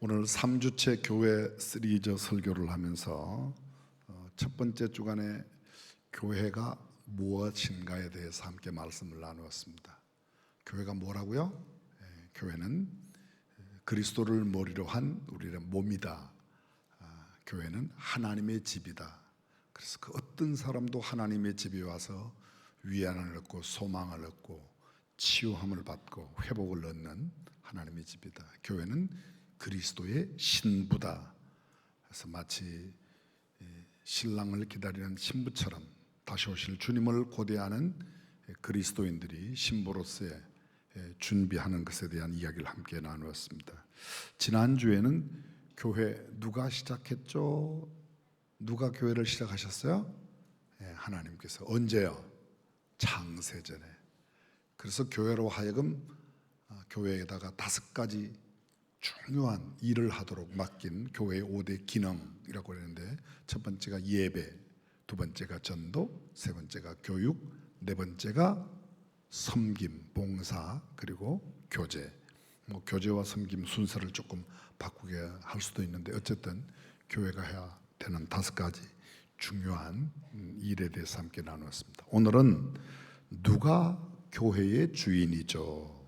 오늘 3주째 교회 시리즈 설교를 하면서 어, 첫 번째 주간에 교회가 무엇인가에 대해서 함께 말씀을 나누었습니다. 교회가 뭐라고요? 예, 교회는 그리스도를 머리로 한 우리의 몸이다. 아, 교회는 하나님의 집이다. 그래서 그 어떤 사람도 하나님의 집에 와서 위안을 얻고 소망을 얻고 치유함을 받고 회복을 얻는 하나님의 집이다. 교회는 그리스도의 신부다. 그래서 마치 예, 신랑을 기다리는 신부처럼 다시 오실 주님을 고대하는 그리스도인들이 신부로서의 예, 준비하는 것에 대한 이야기를 함께 나누었습니다. 지난 주에는 교회 누가 시작했죠? 누가 교회를 시작하셨어요? 예, 하나님께서 언제요? 창세전에. 그래서 교회로 하여금 아, 교회에다가 다섯 가지 중요한 일을 하도록 맡긴 교회의 5대 기능이라고 그러는데 첫 번째가 예배, 두 번째가 전도, 세 번째가 교육, 네 번째가 섬김, 봉사, 그리고 교제. 뭐 교제와 섬김 순서를 조금 바꾸게 할 수도 있는데 어쨌든 교회가 해야 되는 다섯 가지 중요한 음, 일에 대해서 함께 나누었습니다. 오늘은 누가 교회의 주인이죠?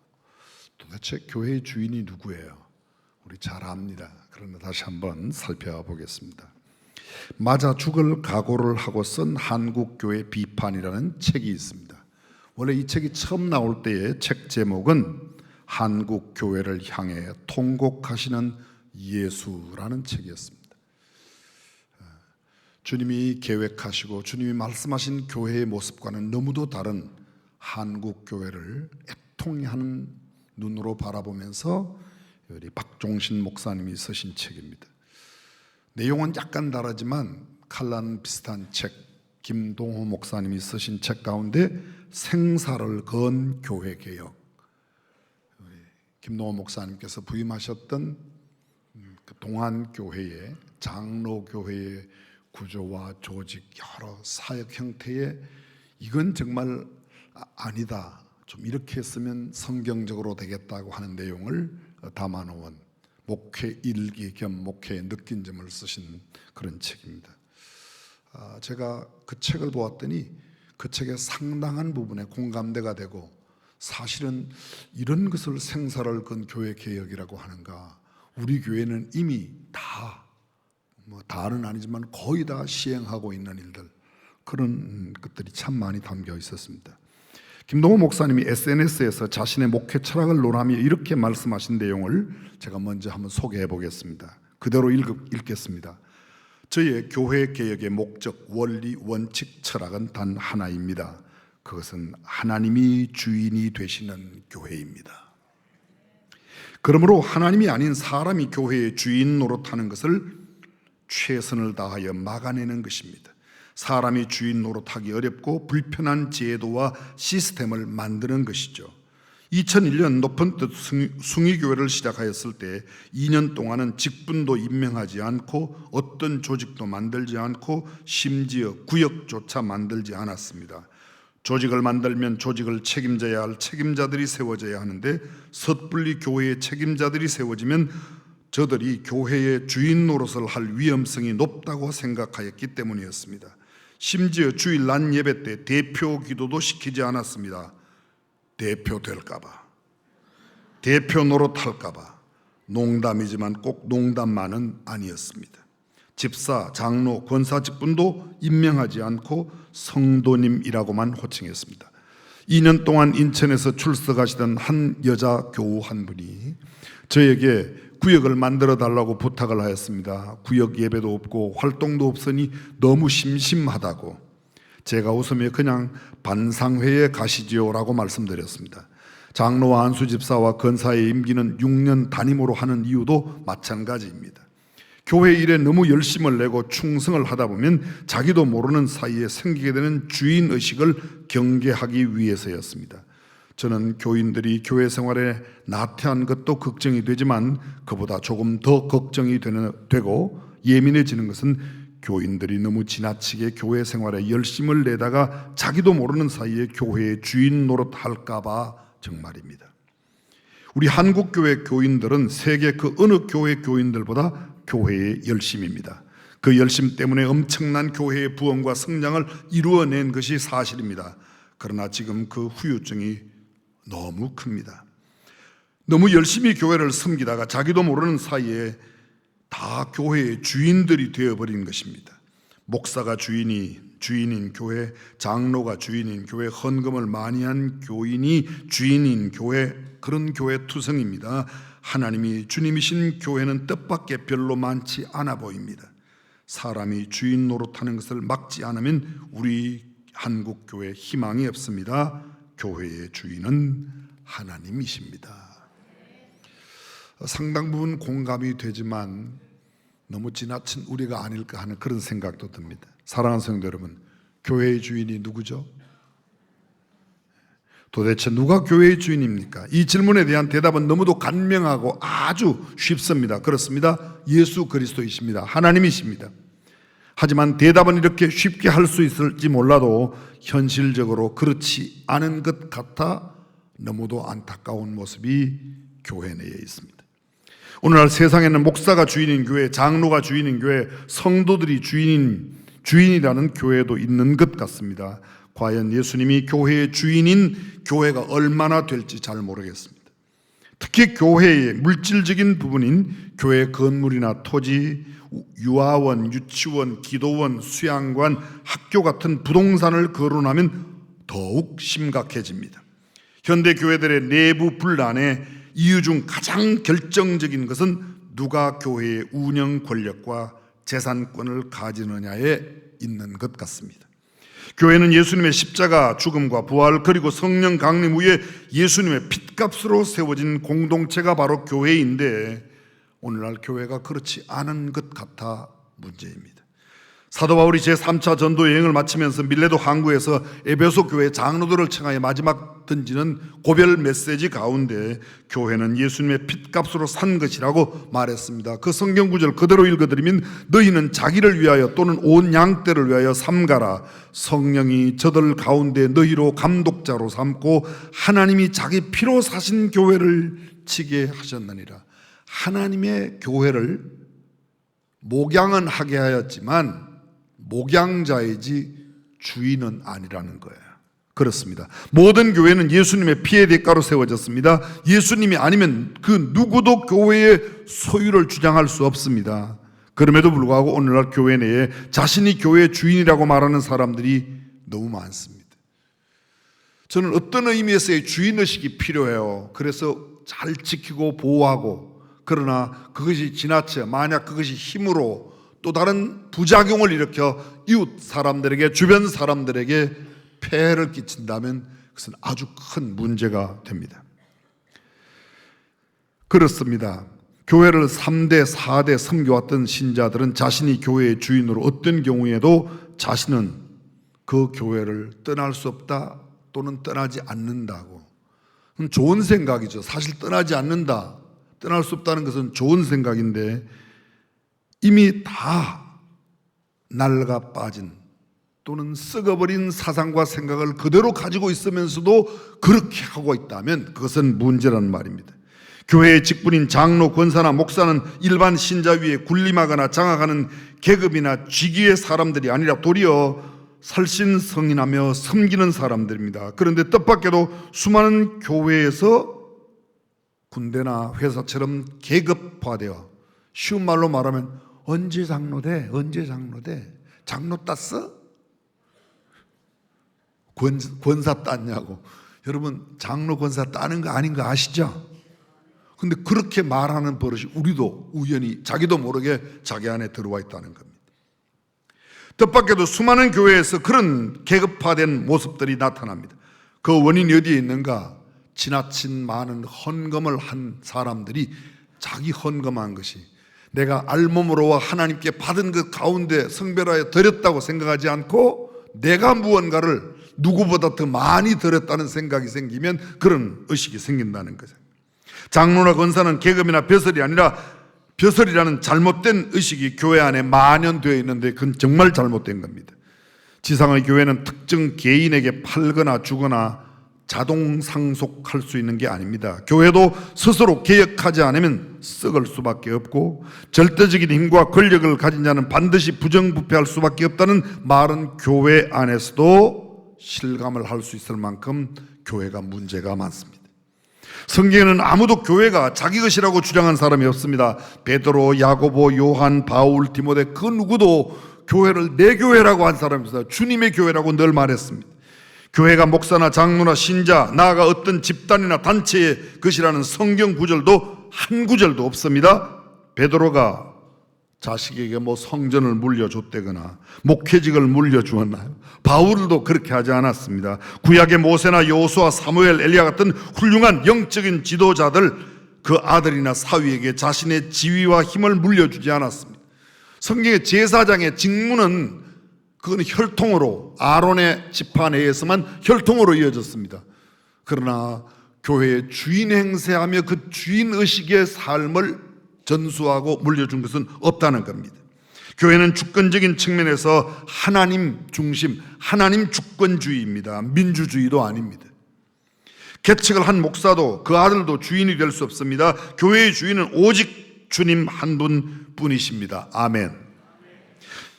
도대체 교회의 주인이 누구예요? 우리 잘 압니다. 그러나 다시 한번 살펴보겠습니다. 맞아 죽을 각오를 하고 쓴 한국교회 비판이라는 책이 있습니다. 원래 이 책이 처음 나올 때의 책 제목은 한국 교회를 향해 통곡하시는 예수라는 책이었습니다. 주님이 계획하시고 주님이 말씀하신 교회의 모습과는 너무도 다른 한국 교회를 애통하는 눈으로 바라보면서 우리 박종신 목사님이 쓰신 책입니다. 내용은 약간 다르지만 칼란 비슷한 책 김동호 목사님이 쓰신 책 가운데 생사를 건 교회 개혁 김동호 목사님께서 부임하셨던 음, 그 동안 교회의 장로 교회의 구조와 조직 여러 사역 형태의 이건 정말 아- 아니다. 좀 이렇게 했으면 성경적으로 되겠다고 하는 내용을 담아놓은 목회 일기 겸 목회의 느낀 점을 쓰신 그런 책입니다. 아, 제가 그 책을 보았더니 그 책의 상당한 부분에 공감대가 되고 사실은 이런 것을 생사를 건 교회 개혁이라고 하는가? 우리 교회는 이미 다, 뭐 다는 아니지만 거의 다 시행하고 있는 일들 그런 것들이 참 많이 담겨 있었습니다. 김동호 목사님이 SNS에서 자신의 목회 철학을 논하며 이렇게 말씀하신 내용을 제가 먼저 한번 소개해 보겠습니다. 그대로 읽, 읽겠습니다. 저희의 교회 개혁의 목적, 원리, 원칙, 철학은 단 하나입니다. 그것은 하나님이 주인이 되시는 교회입니다. 그러므로 하나님이 아닌 사람이 교회의 주인 노릇하는 것을 최선을 다하여 막아내는 것입니다. 사람이 주인 노릇하기 어렵고 불편한 제도와 시스템을 만드는 것이죠. 2001년 높은 뜻 숭의교회를 시작하였을 때 2년 동안은 직분도 임명하지 않고 어떤 조직도 만들지 않고 심지어 구역조차 만들지 않았습니다. 조직을 만들면 조직을 책임져야 할 책임자들이 세워져야 하는데 섣불리 교회의 책임자들이 세워지면 저들이 교회의 주인 노릇을 할 위험성이 높다고 생각하였기 때문이었습니다. 심지어 주일 난 예배 때 대표 기도도 시키지 않았습니다. 대표 될까봐, 대표 노릇할까봐. 농담이지만 꼭 농담만은 아니었습니다. 집사, 장로, 권사 직분도 임명하지 않고 성도님이라고만 호칭했습니다. 2년 동안 인천에서 출석하시던 한 여자 교우 한 분이 저에게 구역을 만들어 달라고 부탁을 하였습니다. 구역 예배도 없고 활동도 없으니 너무 심심하다고. 제가 웃으며 그냥 반상회에 가시지요라고 말씀드렸습니다. 장로와 안수 집사와 건사의 임기는 6년 단임으로 하는 이유도 마찬가지입니다. 교회 일에 너무 열심을 내고 충성을 하다 보면 자기도 모르는 사이에 생기게 되는 주인 의식을 경계하기 위해서였습니다. 저는 교인들이 교회 생활에 나태한 것도 걱정이 되지만 그보다 조금 더 걱정이 되는, 되고 예민해지는 것은 교인들이 너무 지나치게 교회 생활에 열심을 내다가 자기도 모르는 사이에 교회의 주인 노릇할까봐 정말입니다. 우리 한국 교회 교인들은 세계 그 어느 교회 교인들보다 교회의 열심입니다. 그 열심 때문에 엄청난 교회의 부흥과 성장을 이루어낸 것이 사실입니다. 그러나 지금 그 후유증이 너무 큽니다. 너무 열심히 교회를 섬기다가 자기도 모르는 사이에 다 교회의 주인들이 되어버린 것입니다. 목사가 주인이 주인인 교회, 장로가 주인인 교회, 헌금을 많이 한 교인이 주인인 교회, 그런 교회 투성입니다. 하나님이 주님이신 교회는 뜻밖의 별로 많지 않아 보입니다. 사람이 주인 노릇하는 것을 막지 않으면 우리 한국 교회 희망이 없습니다. 교회의 주인은 하나님이십니다. 상당 부분 공감이 되지만 너무 지나친 우리가 아닐까 하는 그런 생각도 듭니다. 사랑하는 성도 여러분, 교회의 주인이 누구죠? 도대체 누가 교회의 주인입니까? 이 질문에 대한 대답은 너무도 간명하고 아주 쉽습니다. 그렇습니다. 예수 그리스도이십니다. 하나님이십니다. 하지만 대답은 이렇게 쉽게 할 수 있을지 몰라도 현실적으로 그렇지 않은 것 같아 너무도 안타까운 모습이 교회 내에 있습니다. 오늘날 세상에는 목사가 주인인 교회, 장로가 주인인 교회, 성도들이 주인인 주인이라는 교회도 있는 것 같습니다. 과연 예수님이 교회의 주인인 교회가 얼마나 될지 잘 모르겠습니다. 특히 교회의 물질적인 부분인 교회 건물이나 토지, 유아원, 유치원, 기도원, 수양관, 학교 같은 부동산을 거론하면 더욱 심각해집니다. 현대 교회들의 내부 분란의 이유 중 가장 결정적인 것은 누가 교회의 운영 권력과 재산권을 가지느냐에 있는 것 같습니다. 교회는 예수님의 십자가 죽음과 부활 그리고 성령 강림 후에 예수님의 핏값으로 세워진 공동체가 바로 교회인데 오늘날 교회가 그렇지 않은 것 같아 문제입니다. 사도 바울이 제3차 전도 여행을 마치면서 밀레도 항구에서 에베소 교회 장로들을 청하여 마지막 던지는 고별 메시지 가운데 교회는 예수님의 핏값으로 산 것이라고 말했습니다. 그 성경 구절 그대로 읽어드리면 너희는 자기를 위하여 또는 온 양떼를 위하여 삼가라 성령이 저들 가운데 너희로 감독자로 삼고 하나님이 자기 피로 사신 교회를 치게 하셨느니라. 하나님의 교회를 목양은 하게 하였지만 목양자이지 주인은 아니라는 거예요. 그렇습니다. 모든 교회는 예수님의 피의 대가로 세워졌습니다. 예수님이 아니면 그 누구도 교회의 소유를 주장할 수 없습니다. 그럼에도 불구하고 오늘날 교회 내에 자신이 교회의 주인이라고 말하는 사람들이 너무 많습니다. 저는 어떤 의미에서의 주인의식이 필요해요. 그래서 잘 지키고 보호하고 그러나 그것이 지나쳐 만약 그것이 힘으로 또 다른 부작용을 일으켜 이웃 사람들에게 주변 사람들에게 폐해를 끼친다면 그것은 아주 큰 문제가 됩니다. 그렇습니다. 교회를 3대, 4대 섬겨왔던 신자들은 자신이 교회의 주인으로 어떤 경우에도 자신은 그 교회를 떠날 수 없다 또는 떠나지 않는다고. 좋은 생각이죠. 사실 떠나지 않는다. 떠날 수 없다는 것은 좋은 생각인데 이미 다 낡아 빠진 또는 썩어버린 사상과 생각을 그대로 가지고 있으면서도 그렇게 하고 있다면 그것은 문제라는 말입니다. 교회의 직분인 장로, 권사나 목사는 일반 신자 위에 군림하거나 장악하는 계급이나 직위의 사람들이 아니라 도리어 설신성인하며 섬기는 사람들입니다. 그런데 뜻밖에도 수많은 교회에서 군대나 회사처럼 계급화되어 쉬운 말로 말하면 언제 장로 돼? 언제 장로 돼? 장로 땄어? 권, 권사 땄냐고. 여러분, 장로 권사 따는 거 아닌 거 아시죠? 근데 그렇게 말하는 버릇이 우리도 우연히 자기도 모르게 자기 안에 들어와 있다는 겁니다. 뜻밖에도 수많은 교회에서 그런 계급화된 모습들이 나타납니다. 그 원인이 어디에 있는가? 지나친 많은 헌금을 한 사람들이 자기 헌금한 것이 내가 알몸으로 하나님께 받은 것 가운데 성별하여 드렸다고 생각하지 않고 내가 무언가를 누구보다 더 많이 드렸다는 생각이 생기면 그런 의식이 생긴다는 거죠. 장로나 권사는 계급이나 벼슬이 아니라 벼슬이라는 잘못된 의식이 교회 안에 만연되어 있는데 그건 정말 잘못된 겁니다. 지상의 교회는 특정 개인에게 팔거나 주거나 자동 상속할 수 있는 게 아닙니다. 교회도 스스로 개혁하지 않으면 썩을 수밖에 없고 절대적인 힘과 권력을 가진 자는 반드시 부정부패할 수밖에 없다는 말은 교회 안에서도 실감을 할 수 있을 만큼 교회가 문제가 많습니다. 성경에는 아무도 교회가 자기 것이라고 주장한 사람이 없습니다. 베드로, 야고보, 요한, 바울, 디모데 그 누구도 교회를 내 교회라고 한 없어요. 주님의 교회라고 늘 말했습니다. 교회가 목사나 장로나 신자, 나아가 어떤 집단이나 단체의 것이라는 성경 구절도 한 구절도 없습니다. 베드로가 자식에게 뭐 성전을 물려줬다거나 목회직을 물려주었나요? 바울도 그렇게 하지 않았습니다. 구약의 모세나 여호수아, 사무엘, 엘리야 같은 훌륭한 영적인 지도자들 그 아들이나 사위에게 자신의 지위와 힘을 물려주지 않았습니다. 성경의 제사장의 직무는 그건 혈통으로 아론의 지파 내에서만 혈통으로 이어졌습니다. 그러나 교회의 주인 행세하며 그 주인 의식의 삶을 전수하고 물려준 것은 없다는 겁니다. 교회는 주권적인 측면에서 하나님 중심, 하나님 주권주의입니다. 민주주의도 아닙니다. 개척을 한 목사도 그 아들도 주인이 될 수 없습니다. 교회의 주인은 오직 주님 한 분 뿐이십니다. 아멘.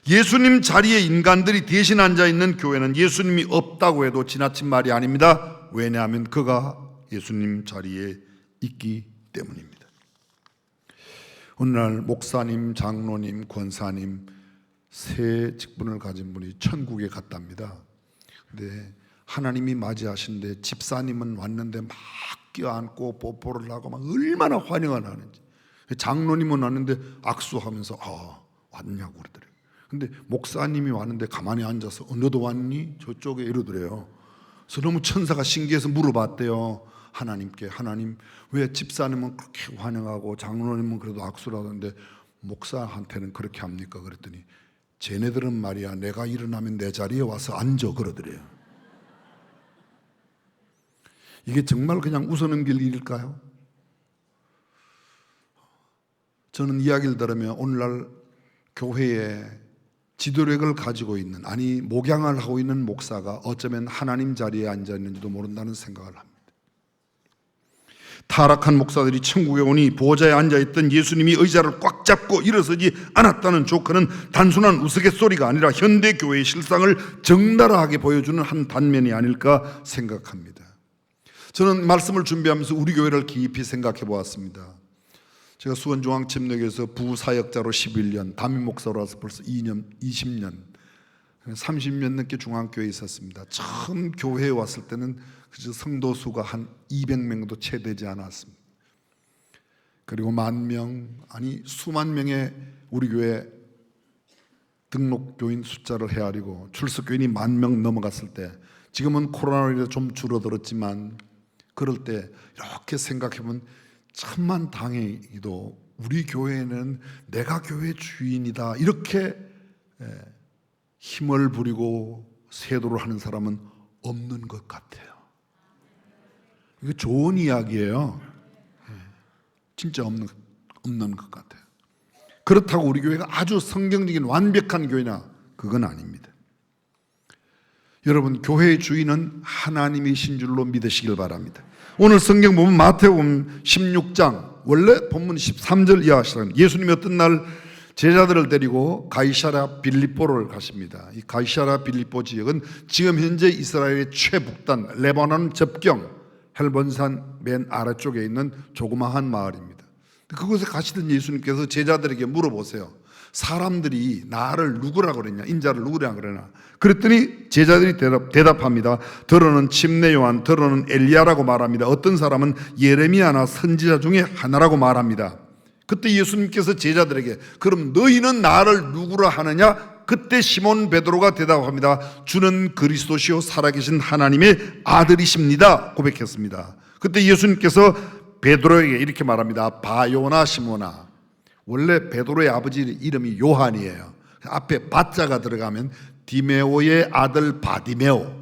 예수님 자리에 인간들이 대신 앉아 있는 교회는 예수님이 없다고 해도 지나친 말이 아닙니다. 왜냐하면 그가 예수님 자리에 있기 때문입니다. 오늘날 목사님, 장로님, 권사님 세 직분을 가진 분이 천국에 갔답니다. 근데 하나님이 맞이하신데 집사님은 왔는데 막 껴안고 뽀뽀를 하고 막 얼마나 환영을 하는지. 장로님은 왔는데 악수하면서 아 왔냐고 그러더래요. 근데 목사님이 왔는데 가만히 앉아서 어, 너도 왔니? 저쪽에 이러더래요. 그래서 너무 천사가 신기해서 물어봤대요. 하나님께 하나님 왜 집사님은 그렇게 환영하고 장로님은 그래도 악수를 하던데 목사한테는 그렇게 합니까? 그랬더니 쟤네들은 말이야 내가 일어나면 내 자리에 와서 앉아 그러더래요. 이게 정말 그냥 웃어넘길 일일까요? 저는 이야기를 들으면 오늘날 교회에 지도력을 가지고 있는 아니 목양을 하고 있는 목사가 어쩌면 하나님 자리에 앉아 있는지도 모른다는 생각을 합니다. 타락한 목사들이 천국에 오니 보좌에 앉아 있던 예수님이 의자를 꽉 잡고 일어서지 않았다는 조건은 단순한 우스갯소리가 아니라 현대 교회의 실상을 적나라하게 보여주는 한 단면이 아닐까 생각합니다. 저는 말씀을 준비하면서 우리 교회를 깊이 생각해 보았습니다. 제가 수원중앙침례교에서 부사역자로 11년, 담임 목사로서 벌써 2년, 20년, 30년 넘게 중앙교회에 있었습니다. 처음 교회에 왔을 때는 그저 성도 수가 한 200명도 채 되지 않았습니다. 그리고 만 명, 아니 수만 명의 우리 교회 등록 교인 숫자를 헤아리고 출석 교인이 만 명 넘어갔을 때 지금은 코로나로 인해 좀 줄어들었지만 그럴 때 이렇게 생각해 보면 천만 당이도 우리 교회는 내가 교회 주인이다 이렇게 힘을 부리고 세도를 하는 사람은 없는 것 같아요. 이거 좋은 이야기예요. 진짜 없는 없는 것 같아요. 그렇다고 우리 교회가 아주 성경적인 완벽한 교회나 그건 아닙니다. 여러분 교회의 주인은 하나님이신 줄로 믿으시길 바랍니다. 오늘 성경 보면 마태복음 16장 원래 본문 13절 이하 시작 예수님이 어떤 날 제자들을 데리고 가이사라 빌립보를 가십니다. 이 가이사라 빌립보 지역은 지금 현재 이스라엘의 최북단 레바논 접경 헬본산 맨 아래쪽에 있는 조그마한 마을입니다. 그곳에 가시던 예수님께서 제자들에게 물어보세요. 사람들이 나를 누구라고 그랬냐? 인자를 누구라고 그러나? 그랬더니 제자들이 대답, 합니다 더러는 침례 요한, 더러는 엘리야라고 말합니다. 어떤 사람은 예레미야나 선지자 중에 하나라고 말합니다. 그때 예수님께서 제자들에게 그럼 너희는 나를 누구라 하느냐? 그때 시몬 베드로가 대답합니다. 주는 그리스도시요 살아계신 하나님의 아들이십니다. 고백했습니다. 그때 예수님께서 베드로에게 이렇게 말합니다. 바요나 시모나. 원래 베드로의 아버지 이름이 요한이에요. 앞에 바자가 들어가면 디메오의 아들 바디메오.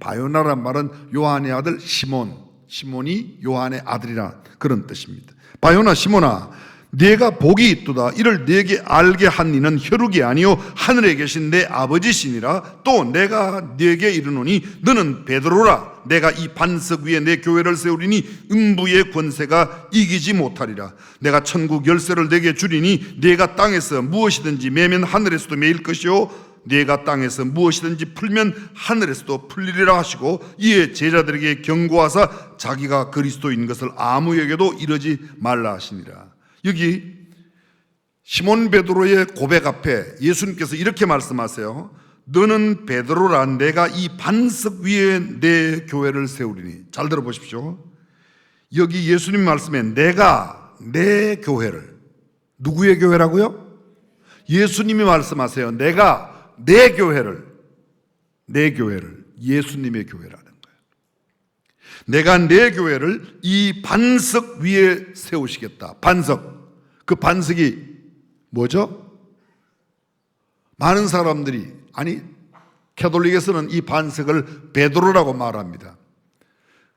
바요나란 말은 요한의 아들 시몬. 시몬이 요한의 아들이라 그런 뜻입니다. 바요나 시몬아 네가 복이 있도다. 이를 네게 알게 한 이는 혈육이 아니요 하늘에 계신 내 아버지시니라. 또 내가 네게 이르노니 너는 베드로라. 내가 이 반석 위에 내 교회를 세우리니 음부의 권세가 이기지 못하리라. 내가 천국 열쇠를 네게 주리니 네가 땅에서 무엇이든지 매면 하늘에서도 매일 것이요 네가 땅에서 무엇이든지 풀면 하늘에서도 풀리리라 하시고 이에 제자들에게 경고하사 자기가 그리스도인 것을 아무에게도 이러지 말라 하시니라 여기 시몬 베드로의 고백 앞에 예수님께서 이렇게 말씀하세요. 너는 베드로라 내가 이 반석 위에 내 교회를 세우리니 잘 들어보십시오. 여기 예수님 말씀에 내가 내 교회를 누구의 교회라고요? 예수님이 말씀하세요. 내가 내 교회를 내 교회를 예수님의 교회라는 거예요. 내가 내 교회를 이 반석 위에 세우시겠다. 반석. 그 반석이 뭐죠? 많은 사람들이 아니 캐톨릭에서는 이 반석을 베드로라고 말합니다.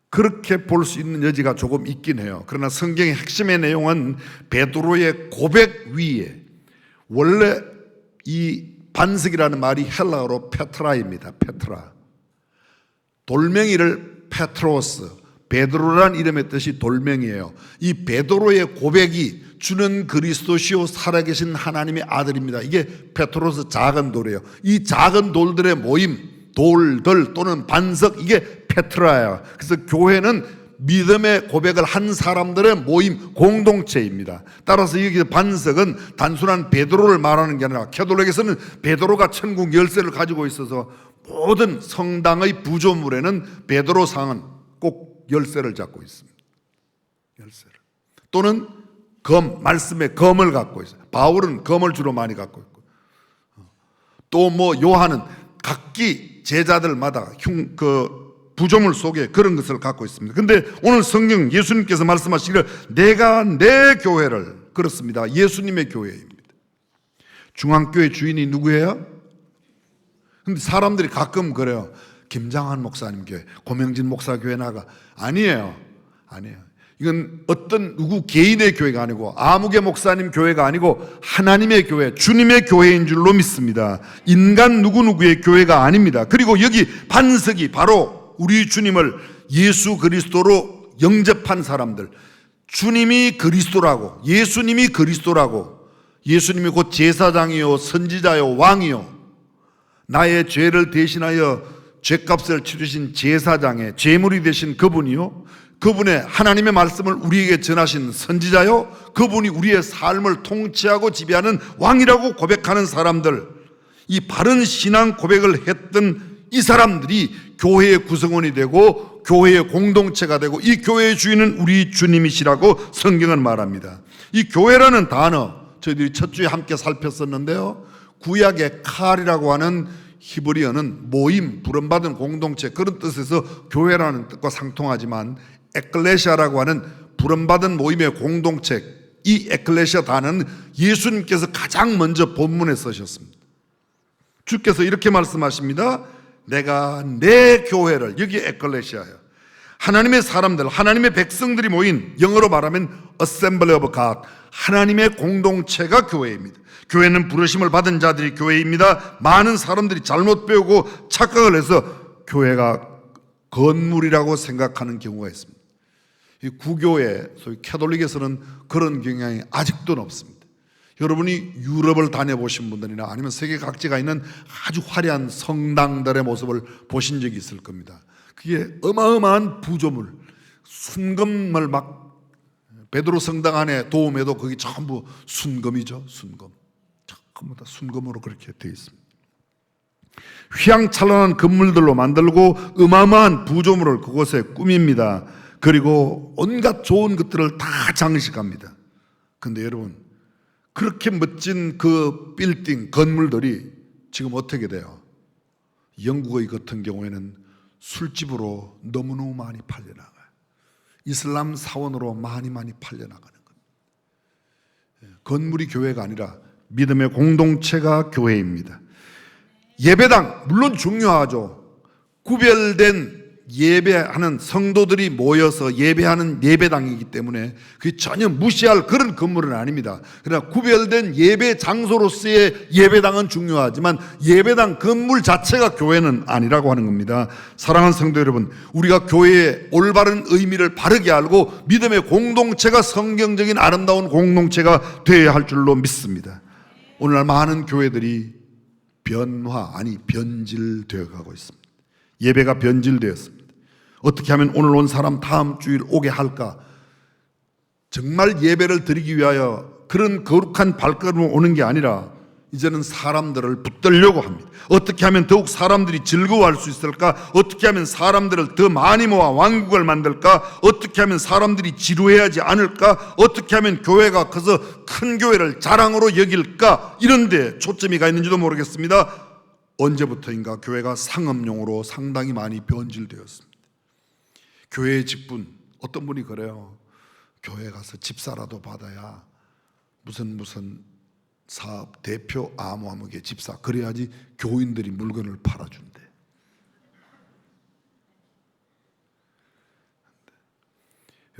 그렇게 볼 수 있는 여지가 조금 있긴 해요. 그러나 성경의 핵심의 내용은 베드로의 고백 위에 원래 이 반석이라는 말이 헬라어로 페트라입니다. 페트라. 돌멩이를 페트로스, 베드로란 이름의 뜻이 돌멩이에요. 이 베드로의 고백이 주는 그리스도시요 살아계신 하나님의 아들입니다. 이게 페트로스 작은 돌이에요. 이 작은 돌들의 모임, 돌들 또는 반석 이게 페트라야. 그래서 교회는 믿음의 고백을 한 사람들의 모임 공동체입니다. 따라서 여기 반석은 단순한 베드로를 말하는 게 아니라 캐톨릭에서는 베드로가 천국 열쇠를 가지고 있어서 모든 성당의 부조물에는 베드로 상은 꼭 열쇠를 잡고 있습니다. 열쇠를. 또는 검, 말씀의 검을 갖고 있어요. 바울은 검을 주로 많이 갖고 있고. 또 뭐 요한은 각기 제자들마다 흉, 그 부조물 속에 그런 것을 갖고 있습니다. 근데 오늘 성경 예수님께서 말씀하시기를 내가 내 교회를 그렇습니다. 예수님의 교회입니다. 중앙교회 주인이 누구예요? 근데 사람들이 가끔 그래요. 김장한 목사님 교회, 고명진 목사 교회 나가. 아니에요. 아니에요. 이건 어떤 누구 개인의 교회가 아니고 아무개 목사님 교회가 아니고 하나님의 교회, 주님의 교회인 줄로 믿습니다. 인간 누구누구의 교회가 아닙니다. 그리고 여기 반석이 바로 우리 주님을 예수 그리스도로 영접한 사람들. 주님이 그리스도라고, 예수님이 그리스도라고, 예수님이 곧 제사장이요, 선지자요, 왕이요, 나의 죄를 대신하여 죄값을 치르신 제사장의 제물이 되신 그분이요. 그분의 하나님의 말씀을 우리에게 전하신 선지자요. 그분이 우리의 삶을 통치하고 지배하는 왕이라고 고백하는 사람들. 이 바른 신앙 고백을 했던 이 사람들이 교회의 구성원이 되고 교회의 공동체가 되고 이 교회의 주인은 우리 주님이시라고 성경은 말합니다. 이 교회라는 단어 저희들이 첫 주에 함께 살폈었는데요. 구약의 칼이라고 하는 히브리어는 모임, 부름받은 공동체 그런 뜻에서 교회라는 뜻과 상통하지만 에클레시아라고 하는 부름받은 모임의 공동체 이 에클레시아 단어는 예수님께서 가장 먼저 본문에 쓰셨습니다. 주께서 이렇게 말씀하십니다. 내가 내 교회를 여기 에클레시아예요. 하나님의 사람들, 하나님의 백성들이 모인 영어로 말하면 Assembly of God, 하나님의 공동체가 교회입니다. 교회는 부르심을 받은 자들이 교회입니다. 많은 사람들이 잘못 배우고 착각을 해서 교회가 건물이라고 생각하는 경우가 있습니다. 이 구교회, 소위 캐톨릭에서는 그런 경향이 아직도 없습니다. 여러분이 유럽을 다녀보신 분들이나 아니면 세계 각지가 있는 아주 화려한 성당들의 모습을 보신 적이 있을 겁니다. 그게 어마어마한 부조물, 순금을 막 베드로 성당 안에 도움에도 거기 전부 순금이죠, 순금. 전부 다 순금으로 그렇게 되어 있습니다. 휘황찬란한 건물들로 만들고 어마어마한 부조물을 그곳에 꾸밉니다. 그리고 온갖 좋은 것들을 다 장식합니다. 근데 여러분, 그렇게 멋진 그 빌딩, 건물들이 지금 어떻게 돼요? 영국의 같은 경우에는 술집으로 너무너무 많이 팔려나가요. 이슬람 사원으로 많이 많이 팔려나가는 겁니다. 예, 건물이 교회가 아니라 믿음의 공동체가 교회입니다. 예배당, 물론 중요하죠. 구별된 예배하는 성도들이 모여서 예배하는 예배당이기 때문에 그 전혀 무시할 그런 건물은 아닙니다. 그러나 구별된 예배 장소로서의 예배당은 중요하지만 예배당 건물 자체가 교회는 아니라고 하는 겁니다. 사랑하는 성도 여러분, 우리가 교회의 올바른 의미를 바르게 알고 믿음의 공동체가 성경적인 아름다운 공동체가 되어야 할 줄로 믿습니다. 오늘날 많은 교회들이 변화 아니 변질되어 가고 있습니다. 예배가 변질되었습니다. 어떻게 하면 오늘 온 사람 다음 주일 오게 할까? 정말 예배를 드리기 위하여 그런 거룩한 발걸음으로 오는 게 아니라 이제는 사람들을 붙들려고 합니다. 어떻게 하면 더욱 사람들이 즐거워할 수 있을까? 어떻게 하면 사람들을 더 많이 모아 왕국을 만들까? 어떻게 하면 사람들이 지루해하지 않을까? 어떻게 하면 교회가 커서 큰 교회를 자랑으로 여길까? 이런데 초점이 가 있는지도 모르겠습니다. 언제부터인가 교회가 상업용으로 상당히 많이 변질되었습니다. 교회의 직분 어떤 분이 그래요. 교회 가서 집사라도 받아야 무슨 무슨 사업 대표 아무아무개 집사 그래야지 교인들이 물건을 팔아준대.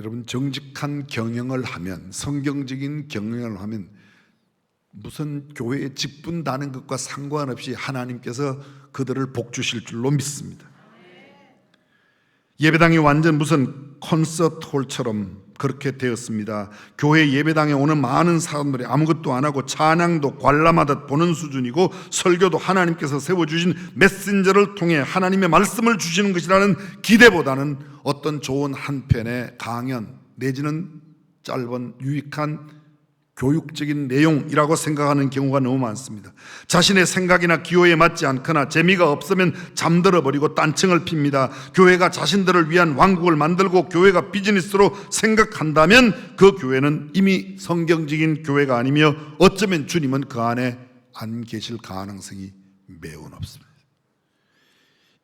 여러분 정직한 경영을 하면 성경적인 경영을 하면 무슨 교회의 직분 다는 것과 상관없이 하나님께서 그들을 복 주실 줄로 믿습니다. 예배당이 완전 무슨 콘서트 홀처럼 그렇게 되었습니다. 교회 예배당에 오는 많은 사람들이 아무것도 안 하고 찬양도 관람하듯 보는 수준이고 설교도 하나님께서 세워주신 메신저를 통해 하나님의 말씀을 주시는 것이라는 기대보다는 어떤 좋은 한 편의 강연 내지는 짧은 유익한 교육적인 내용이라고 생각하는 경우가 너무 많습니다. 자신의 생각이나 기호에 맞지 않거나 재미가 없으면 잠들어 버리고 딴청을 핍니다. 교회가 자신들을 위한 왕국을 만들고 교회가 비즈니스로 생각한다면 그 교회는 이미 성경적인 교회가 아니며 어쩌면 주님은 그 안에 안 계실 가능성이 매우 높습니다.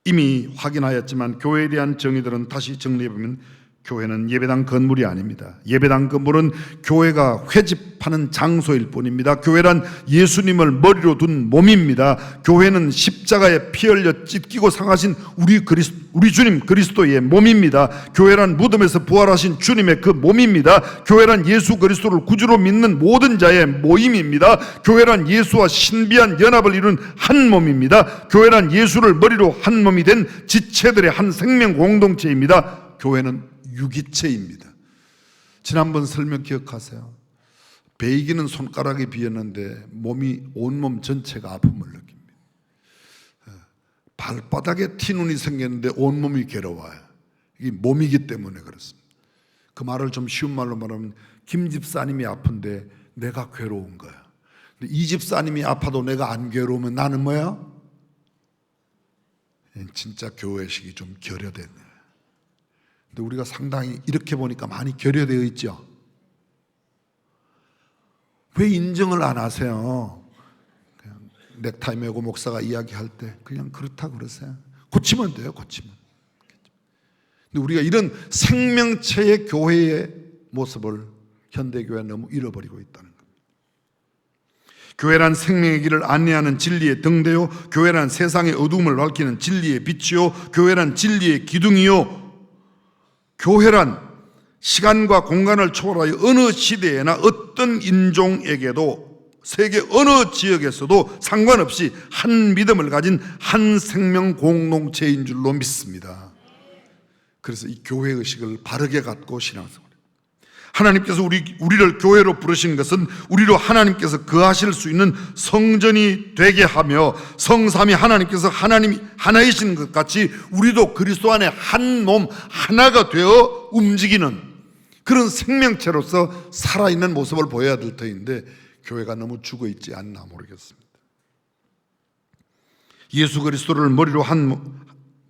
이미 확인하였지만 교회에 대한 정의들은 다시 정리해보면 교회는 예배당 건물이 아닙니다. 예배당 건물은 교회가 회집하는 장소일 뿐입니다. 교회란 예수님을 머리로 둔 몸입니다. 교회는 십자가에 피 흘려 찢기고 상하신 우리 그리스 우리 주님 그리스도의 몸입니다. 교회란 무덤에서 부활하신 주님의 그 몸입니다. 교회란 예수 그리스도를 구주로 믿는 모든 자의 모임입니다. 교회란 예수와 신비한 연합을 이룬 한 몸입니다. 교회란 예수를 머리로 한 몸이 된 지체들의 한 생명 공동체입니다. 교회는 유기체입니다. 지난번 설명 기억하세요? 베이기는 손가락에 비었는데 몸이 온몸 전체가 아픔을 느낍니다. 어, 발바닥에 티눈이 생겼는데 온몸이 괴로워요. 이게 몸이기 때문에 그렇습니다. 그 말을 좀 쉬운 말로 말하면 김 집사님이 아픈데 내가 괴로운 거야. 이 집사님이 아파도 내가 안 괴로우면 나는 뭐야? 진짜 교회식이 좀 결여됐네. 근데 우리가 상당히 이렇게 보니까 많이 결여되어 있죠. 왜 인정을 안 하세요? 그냥 넥타이 메고 목사가 이야기할 때 그냥 그렇다 그러세요. 고치면 돼요, 고치면. 근데 우리가 이런 생명체의 교회의 모습을 현대교회 너무 잃어버리고 있다는 겁니다. 교회란 생명의 길을 안내하는 진리의 등대요. 교회란 세상의 어둠을 밝히는 진리의 빛이요. 교회란 진리의 기둥이요. 교회란 시간과 공간을 초월하여 어느 시대에나 어떤 인종에게도 세계 어느 지역에서도 상관없이 한 믿음을 가진 한 생명 공동체인 줄로 믿습니다. 그래서 이 교회 의식을 바르게 갖고 신앙생활. 하나님께서 우리, 우리를 교회로 부르신 것은 우리로 하나님께서 거하실 수 있는 성전이 되게 하며 성삼이 하나님께서 하나님이 하나이신 것 같이 우리도 그리스도 안에 한 몸 하나가 되어 움직이는 그런 생명체로서 살아있는 모습을 보여야 될 터인데 교회가 너무 죽어 있지 않나 모르겠습니다. 예수 그리스도를 머리로 한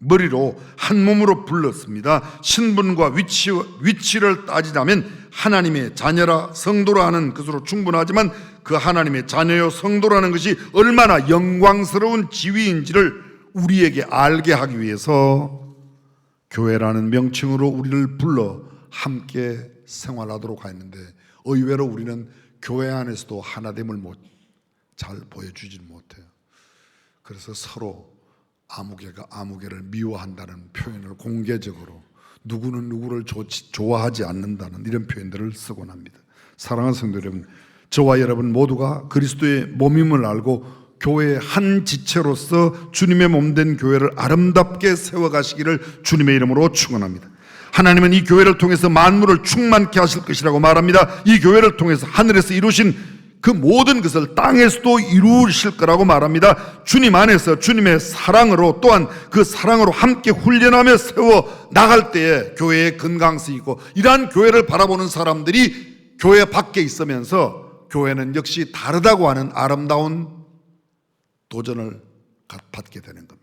머리로 한 몸으로 불렀습니다. 신분과 위치, 위치를 따지자면 하나님의 자녀라 성도라 하는 것으로 충분하지만 그 하나님의 자녀요 성도라는 것이 얼마나 영광스러운 지위인지를 우리에게 알게 하기 위해서 교회라는 명칭으로 우리를 불러 함께 생활하도록 하였는데 의외로 우리는 교회 안에서도 하나됨을 못, 잘 보여주질 못해요. 그래서 서로 아무개가 아무개를 미워한다는 표현을 공개적으로 누구는 누구를 좋- 좋아하지 않는다는 이런 표현들을 쓰곤 합니다. 사랑하는 성도 여러분, 저와 여러분 모두가 그리스도의 몸임을 알고 교회의 한 지체로서 주님의 몸된 교회를 아름답게 세워가시기를 주님의 이름으로 축원합니다. 하나님은 이 교회를 통해서 만물을 충만케 하실 것이라고 말합니다. 이 교회를 통해서 하늘에서 이루신 그 모든 것을 땅에서도 이루실 거라고 말합니다. 주님 안에서 주님의 사랑으로 또한 그 사랑으로 함께 훈련하며 세워 나갈 때에 교회의 건강성이 있고 이러한 교회를 바라보는 사람들이 교회 밖에 있으면서 교회는 역시 다르다고 하는 아름다운 도전을 받게 되는 겁니다.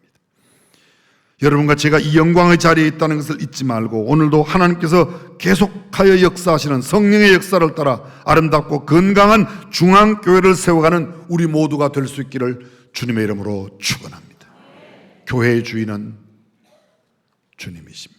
여러분과 제가 이 영광의 자리에 있다는 것을 잊지 말고 오늘도 하나님께서 계속하여 역사하시는 성령의 역사를 따라 아름답고 건강한 중앙교회를 세워가는 우리 모두가 될 수 있기를 주님의 이름으로 축원합니다. 교회의 주인은 주님이십니다.